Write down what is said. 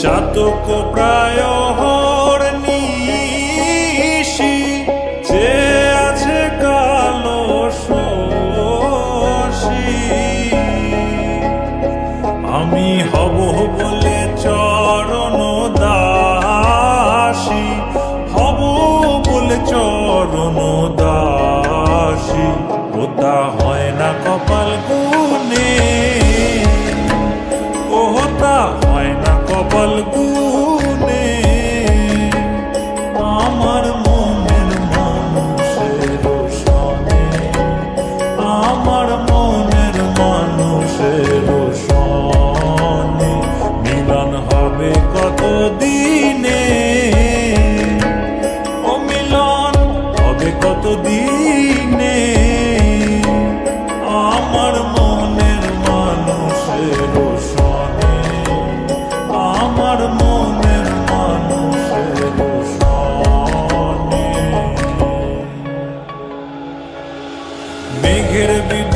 চাতক প্রায় নিশি, যে আছে কালো শোষী আমি হব বলে চরণ দাসি, হব বলে চরণ দাসী। প্রতাহ আমার মনের মানুষের সনে মিলন হবে কতদিন? get to be